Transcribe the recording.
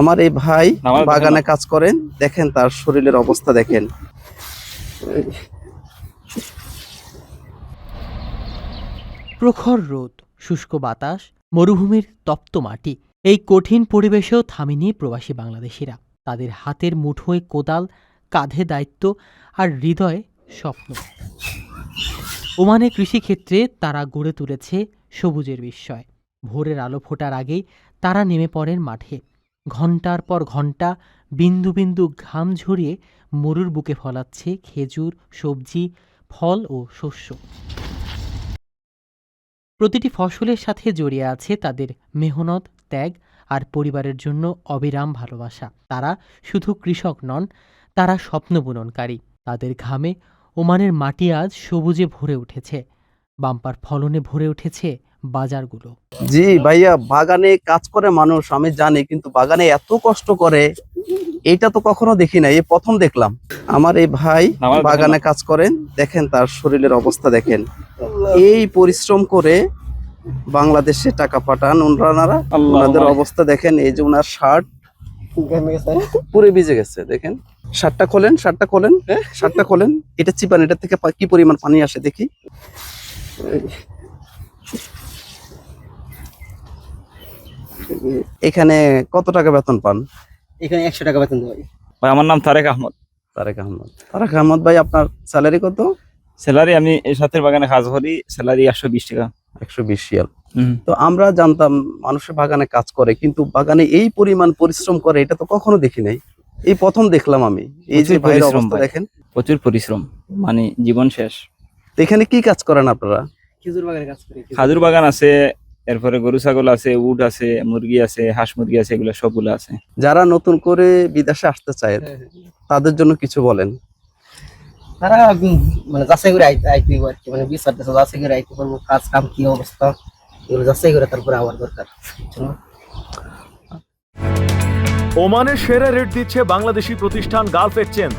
আমার এই ভাই বাগানে কাজ করেন দেখেন তার শরীরের অবস্থা দেখেন। প্রখর রোদ শুষ্ক বাতাস মরুভূমির তপ্ত মাটি এই কঠিন পরিবেশেও থামেনি প্রবাসী বাংলাদেশিরা। তাদের হাতের মুঠোয় কোদাল কাঁধে দায়িত্ব আর হৃদয়ে স্বপ্ন। ওমানে কৃষিক্ষেত্রে তারা গড়ে তুলেছে সবুজের বিস্ময়। ভোরের আলো ফোটার আগেই তারা নেমে পড়েন মাঠে। ঘণ্টার পর ঘণ্টা বিন্দু বিন্দু ঘাম ঝরিয়ে মরুর বুকে ফলাচ্ছে খেজুর, সবজি, ফল ও শস্য। প্রতিটি ফসলের সাথে জড়িয়ে আছে তাদের মেহনত, ত্যাগ আর পরিবারের জন্য অবিরাম ভালোবাসা। তারা শুধু কৃষক নন, তারা স্বপ্ন বুননকারী তাদের ঘামে ওমানের মাটি আজ সবুজে ভরে উঠেছে। বাম্পার ফলনে ভরে উঠেছে বাজারগুলো। জি ভাইয়া বাগানে কাজ করে মানুষ আমি জানি কিন্তু বাগানে এত কষ্ট করে এটা তো কখনো দেখি না এই প্রথম দেখলাম। আমার এই ভাই বাগানে কাজ করেন দেখেন তার শরীরের অবস্থা দেখেন। এই পরিশ্রম করে বাংলাদেশে টাকা পাঠান ওনারা ওনাদের অবস্থা দেখেন এই যে ওনার শার্ট পুরো ভিজে গেছে দেখেন। শার্টটা খোলেন শার্টটা খোলেন শার্টটা খোলেন এটা চিপান এটা থেকে কি পরিমাণ পানি আসে দেখি। এখানে কত টাকা বেতন পান? এখানে একশো টাকা বেতন দেওয়া ভাই আমার নাম তারেক আহমদ। তারেক আহমদ। তারেক আহমদ ভাই আপনার স্যালারি কত? স্যালারি আমি এই সাথের বাগানে কাজ করি স্যালারি একশো বিশ টাকা। একশো বিশ রিয়াল। হুম। তো আমরা জানতাম মানুষের বাগানে কাজ করে কিন্তু বাগানে এই পরিমাণ পরিশ্রম করে এটা তো কখনো দেখি নাই। এই প্রথম দেখলাম আমি। এই যে প্রচুর পরিশ্রম দেখেন। প্রচুর পরিশ্রম মানে জীবন শেষ। তো এখানে কি কাজ করেন আপনারা? খেজুর বাগানে কাজ করি। খাজুর বাগান আছে এরপরে গরু ছাগল আছে উট আছে মুরগি আছে হাঁস মুরগি আছে এগুলো সবগুলো আছে। যারা নতুন করে বিদেশে আসতে চায় তাদের জন্য কিছু বলেন। তারা মানে যাচাই করে আইতে আইতে আর কি মানে বিচার দেশে যাচাই করে আইতে পারব কাজ কাম কি অবস্থা এগুলো যাচাই করে তারপরে আমার দরকার? ওমানের সেরা রেট দিচ্ছে বাংলাদেশি প্রতিষ্ঠান গালফ এক্সচেঞ্জ।